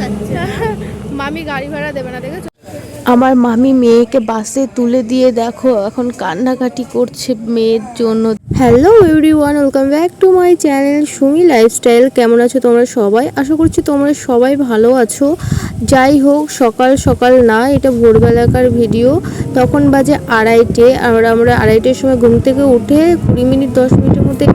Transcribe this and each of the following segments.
যাচ্ছি মামি গাড়ি ভাড়া দেবে না দেখেছ? আমার মামি মেয়েকে বাসে তুলে দিয়ে দেখো এখন কান্নাকাটি করছে মেয়ের জন্য। Hello everyone welcome back to my channel Sumi lifestyle কেমন আছো তোমরা সবাই? আশা করছি তোমরা সবাই ভালো আছো। যাই হোক সকাল সকাল না এটা ভোরবেলাকার ভিডিও তখন বাজে আড়াইটে আর আমরা আড়াইটের সময় ঘুম থেকে উঠে কুড়ি মিনিট দশ মিনিটের মধ্যে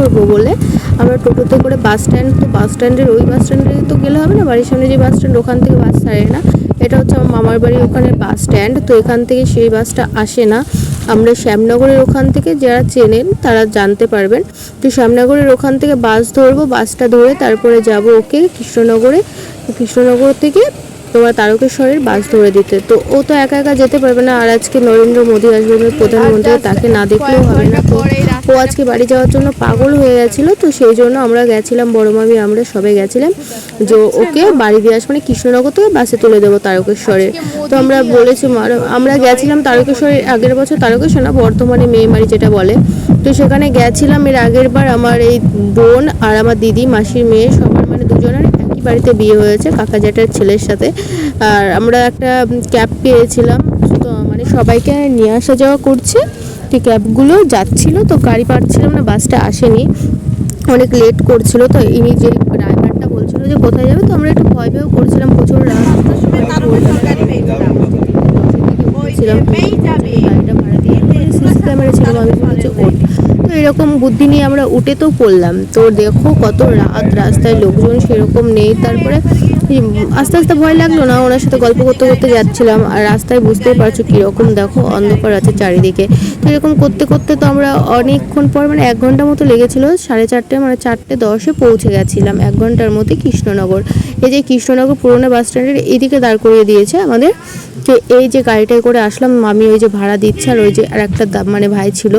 ধরবো বলে। আমরা টোটোতে করে বাস স্ট্যান্ড তো বাস স্ট্যান্ডের ওই বাস স্ট্যান্ডে তো গেলে হবে না? বাড়ির সামনে যে বাস স্ট্যান্ড ওখান থেকে বাস ছাড়ে না। এটা হচ্ছে আমার মামার বাড়ির ওখানে বাস স্ট্যান্ড তো এখান থেকে সেই বাসটা আসে না। আমরা শ্যামনগরের ওখান থেকে যারা চেনেন, তারা জানতে পারবেন। তো শ্যামনগরের ওখান থেকে বাস ধরবো বাসটা ধরে তারপরে যাব ওকে কৃষ্ণনগরে। কৃষ্ণনগর থেকে তোমার তারকেশ্বরের বাস ধরে দিতে। তো ও তো একা একা যেতে পারবে না আর আজকে নরেন্দ্র মোদী আসবে প্রধানমন্ত্রী তাকে না দেখলেও হবে না। তো ও আজকে বাড়ি যাওয়ার জন্য পাগল হয়ে গেছিল তো সেই জন্য আমরা গেছিলাম বড় মামি আমরা সবাই গেছিলাম যে ওকে বাড়ি দিয়ে আসবে মানে কৃষ্ণনগর থেকে বাসে তুলে দেবো তারকেশ্বরে। তো আমরা বলেছি মার- আমরা গেছিলাম তারকেশ্বরের আগের বছর তারকেশ্বর না বর্তমানে মেয়েমারি যেটা বলে। তো সেখানে গেছিলাম এর আগের বার আমার এই বোন আর আমার দিদি মাসির মেয়ে সবার মানে দুজনের একই বাড়িতে বিয়ে হয়েছে কাকা জ্যাঠার ছেলের সাথে। আর আমরা একটা ক্যাব পেয়েছিলাম তো মানে সবাইকে নিয়ে আসা যাওয়া করছে। তো ক্যাবগুলো যাচ্ছিল তো গাড়ি পাচ্ছিলাম না বাসটা আসেনি। অনেক লেট করছিল তো ইনি যে ড্রাইভারটা বলছিল যে কোথায় যাবে তো আমরা একটু ভয় ভয়ও করছিলাম প্রচুর রাস্তা ক্যামেরা ছিল আমি এরকম বুদ্ধি নিয়ে আমরা উঠে তো পড়লাম। তো দেখো কত রাত, রাস্তায় লোকজন সেরকম নেই। তারপরে আস্তে আস্তে ভয় লাগল না, ওনার সাথে গল্প করতে করতে যাচ্ছিলাম। আর রাস্তায় বুঝতেই পারছ কীরকম দেখো অন্ধকার আছে চারিদিকে। তো এরকম করতে করতে তো আমরা অনেকক্ষণ পর মানে এক ঘণ্টা মতো লেগেছিল, সাড়ে চারটে মানে চারটে দশে পৌঁছে গেছিলাম এক ঘণ্টার মধ্যে কৃষ্ণনগর। এই যে কৃষ্ণনগর পুরোনো বাস স্ট্যান্ডের এদিকে দাঁড় করিয়ে দিয়েছে আমাদের। তো এই যে গাড়িটায় করে আসলাম মামি ওই যে ভাড়া দিচ্ছে, আর ওই যে আর একটা মানে ভাই ছিল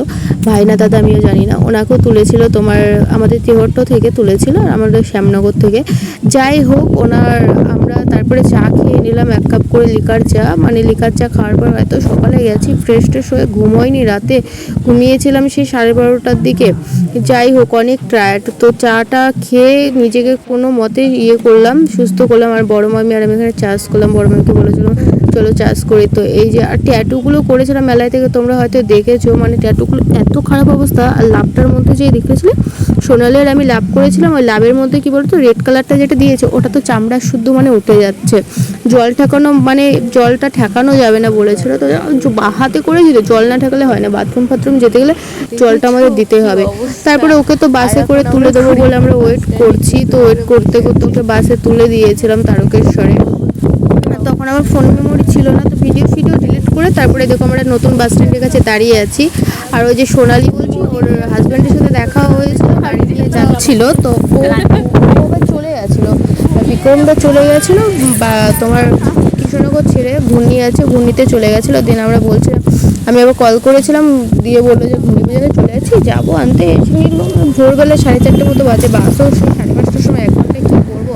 ভাই না দাদা আমিও জানি না। ওনাকেও তুলেছিল তোমার, আমাদের তিহট্ট থেকে তুলেছিল আর আমাদের শ্যামনগর থেকে। যাই হোক, ওনার আমরা তারপরে চা খেয়ে নিলাম, এক কাপ করে লিকার চা। মানে লিকার চা খাওয়ার পর হয়তো সকালে গেছি ফ্রেশ ট্রেশ হয়ে ঘুমোয়নি রাতে ঘুমিয়েছিলাম সেই সাড়ে বারোটার দিকে। যাই হোক, অনেক টায়ার্ড তো চাটা খেয়ে নিজেকে কোনো মতে ইয়ে করলাম, সুস্থ করলাম। আর বড় মামি আর আমি এখানে চাষ করলাম। বড় মামিকে বলেছিলাম, চলো চাষ করি। তো এই যে, আর ট্যাটুগুলো করেছিলাম মেলায় থেকে, তোমরা হয়তো দেখেছ। মানে ট্যাটুগুলো এত খারাপ অবস্থা, আর লাভটার মধ্যে যে দেখেছিলে সোনালের আমি লাভ করেছিলাম ওই লাভের মধ্যে কি বলতো রেড কালারটা যেটা দিয়েছে ওটা তো চামড়া শুদ্ধ মানে উঠে যাচ্ছে। জল ঠেকানো মানে জলটা ঠেকানো যাবে না বলেছিল তো হাতে করেছি তো জল না ঠেকালে হয় না বাথরুম ফাথরুম যেতে গেলে জলটা আমাদের দিতে হবে। তারপরে ওকে তো বাসে করে তুলে দেবো বলে আমরা ওয়েট করছি তো ওয়েট করতে করতে ওকে বাসে তুলে দিয়েছিলাম তারকেশ্বরে। তখন আমার ফোন মেমোরি ছিল না তো ভিডিও ফিডিও ডিলিট করে তারপরে দেখো আমরা নতুন বাস স্ট্যান্ডের কাছে দাঁড়িয়ে আছি। আর ওই যে সোনালি হাজব্যান্ডের সাথে দেখা হয়েছিল গাড়ি দিয়ে যাচ্ছিল তো ও চলে গেছিল। বিক্রমটা বিক্রমদা চলে গেছিল বা তোমার কৃষ্ণনগর ছেড়ে ঘূর্ণি আছে ঘূর্ণিতে চলে গেছিল। দিন আমরা বলছিলাম আমি আবার কল করেছিলাম দিয়ে বলল যে ঘূর্ণি বাজারে চলে যাচ্ছি যাব আনতে। ভোরবেলা সাড়ে চারটে মতো বাজে বাসও সাড়ে পাঁচটার সময় এক ঘন্টায় কী করব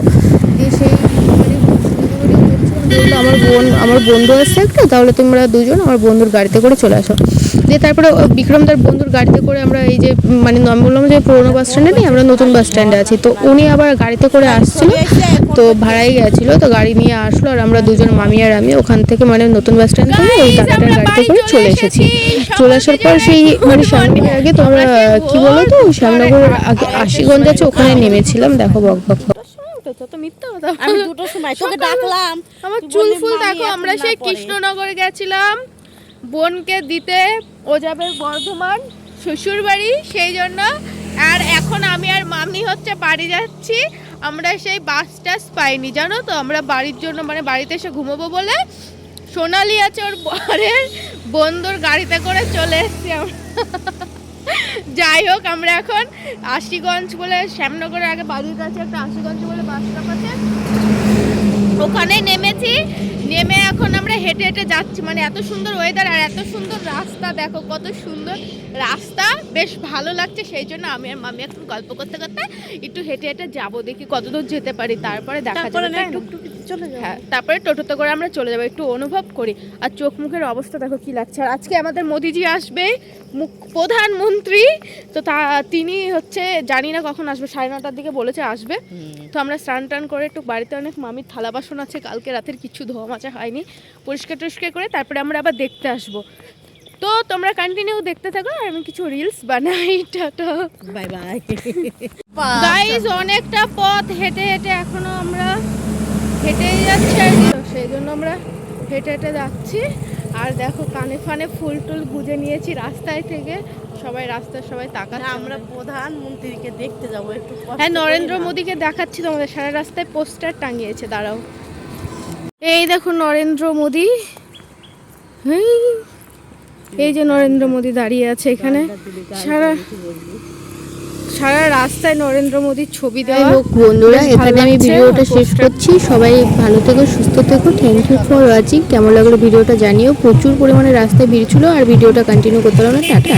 দিয়ে সেই মানে বলল আমার বোন আমার বন্ধু আসছে একটা তাহলে তোমরা দুজন আমার বন্ধুর গাড়িতে করে চলে আসো। দিয়ে তারপরে ও বিক্রমদার বন্ধুর গাড়িতে করে আমরা এই যে মানে আমি বললাম যে পুরোনো বাস স্ট্যান্ডে নেই আমরা নতুন বাস স্ট্যান্ডে আছি। তো উনি আবার গাড়িতে করে আসছিল তো ভাড়াই গেছিল তো গাড়ি নিয়ে আসলো আর আমরা দুজন মামি আর আমি ওখান থেকে মানে নতুন বাস স্ট্যান্ড থেকে ওই কাকাটার গাড়িতে করে চলে এসেছি। চলে আসার পর সেই মানে শ্যামনগরের আগে তোমরা কি বলো তো শ্যামনগর আগে আশিগঞ্জ আছে ওখানে নেমেছিলাম দেখো বক বক। বক। আমি দুটোর সময় তোকে ডাকলাম। আমার চুল ফুল দেখো আমরা সেই কৃষ্ণনগরে গেছিলাম। বোনকে দিতে ও যাবে বর্ধমান শ্বশুর বাড়ি সেই জন্য। আর এখন আমি আর মামি হচ্ছে বাড়ি যাচ্ছি। আমরা সেই বাস টাস পাইনি জানো তো? আমরা বাড়ির জন্য মানে বাড়িতে এসে ঘুমোবো বলে সোনালি আছে ওর বরের বন্ধুর গাড়িতে করে চলে এসেছি আমরা। যাই হোক আমরা এখন আশিগঞ্জ বলে শ্যামনগরের আগে বাড়ির কাছে একটা আশিগঞ্জ বলে বাস স্টপ আছে। ওখানে নেমেছি। নেমে এখন আমরা হেঁটে হেঁটে যাচ্ছি। মানে এত সুন্দর ওয়েদার আর এত সুন্দর রাস্তা দেখো কত সুন্দর রাস্তা। বেশ ভালো লাগছে সেই জন্য আমি আর মামি এখন গল্প করতে করতে একটু হেঁটে হেঁটে যাব দেখি কতদূর যেতে পারি। তারপরে দেখা যাবে চলে যাব। হ্যাঁ তারপরে টোটোতে করে আমরা চলে যাব একটু অনুভব করি। আর চোখ মুখের অবস্থা দেখো কি লাগছে। আর আজকে আমাদের মোদিজি আসবে মুখ প্রধানমন্ত্রী। তো তা তিনি হচ্ছে জানি না কখন আসবে সাড়ে নটার দিকে বলেছে আসবে। তো আমরা স্নান টান করে একটু বাড়িতে অনেক মামির থালা বাসন আছে কালকে রাতের কিছু ধোয়া মাজা হয়নি। পরিষ্কার টরিষ্কার করে তারপরে আমরা আবার দেখতে আসব। তো তোমরা কন্টিনিউ দেখতে থাকো আর আমি কিছু রিলস বানাই টাটা। বাই বাই গাইজ অনেকটা পথ হেঁটে হেঁটে এখনও আমরা হেঁটেই যাচ্ছি আর কি। সেই জন্য আমরা হেঁটে হেঁটে যাচ্ছি। আর দেখো কানে ফানে ফুল টুল গুজে নিয়েছি রাস্তায় থেকে। সবাই রাস্তায় সবাই তাকাচ্ছে আমরা প্রধানমন্ত্রীকে দেখতে যাব একটু হ্যাঁ নরেন্দ্র মোদীকে দেখাচ্ছি তোমাদের। সারা রাস্তায় পোস্টার টাঙিয়েছে দাঁড়াও। এই দেখো নরেন্দ্র মোদী। এই যে নরেন্দ্র মোদী দাঁড়িয়ে আছে এখানে। সারা সারা রাস্তায় নরেন্দ্র মোদীর ছবি দেওয়া হোক বন্ধুরা এখানে আমি ভিডিওটা শেষ করছি। সবাই ভালো থেকো সুস্থ থেকো। থ্যাংক ইউ ফর ওয়াচিং কেমন লাগল ভিডিওটা জানিও। প্রচুর পরিমাণে রাস্তায় ভিড় ছিল আর ভিডিওটা কন্টিনিউ করতে পারো না। টাটা।